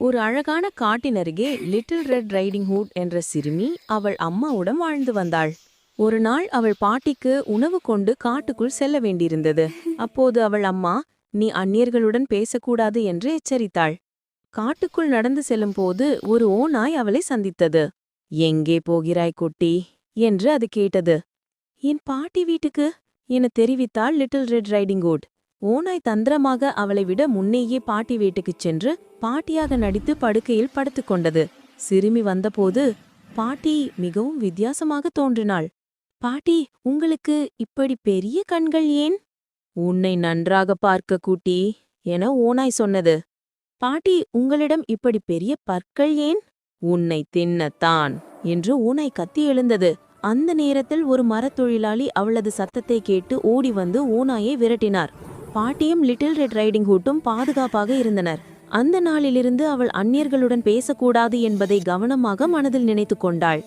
ஒரு அழகான காட்டின் அருகே லிட்டில் ரெட் ரைடிங் ஹூட் என்ற சிறுமி அவள் அம்மாவுடன் வாழ்ந்து வந்தாள். ஒரு நாள் அவள் பாட்டிக்கு உணவு கொண்டு காட்டுக்குள் செல்ல வேண்டியிருந்தது. அப்போது அவள் அம்மா நீ அந்நியர்களுடன் பேசக்கூடாது என்று எச்சரித்தாள். காட்டுக்குள் நடந்து செல்லும் போது ஒரு ஓநாய் அவளை சந்தித்தது. எங்கே போகிறாய் குட்டி? என்று அது கேட்டது. என் பாட்டி வீட்டுக்கு என தெரிவித்தாள் லிட்டில் ரெட் ரைடிங் ஹூட். ஓநாய் தந்திரமாக அவளை விட முன்னேயே பாட்டி வீட்டுக்குச் சென்று பாட்டியாக நடித்து படுக்கையில் படுத்துக்கொண்டது சிறுமி வந்தபோது பாட்டி மிகவும் வித்தியாசமாக தோன்றினாள். பாட்டி உங்களுக்கு இப்படி பெரிய கண்கள் ஏன்? உன்னை நன்றாக பார்க்க கூட்டி என ஓனாய் சொன்னது. பாட்டி உங்களிடம் இப்படி பெரிய பற்கள் ஏன்? உன்னை தின்னத்தான் என்று ஓநாய் கத்தி எழுந்தது. அந்த நேரத்தில் ஒரு மரத் தொழிலாளி அவளது சத்தத்தை கேட்டு ஓடி வந்து ஓநாயை விரட்டினார். பாட்டியும் லிட்டில் ரெட் ரைடிங் ஹூட்டும் பாதுகாப்பாக இருந்தனர். அந்த நாளிலிருந்து அவள் அந்நியர்களுடன் பேசக்கூடாது என்பதை கவனமாக மனதில் நினைத்து கொண்டாள்.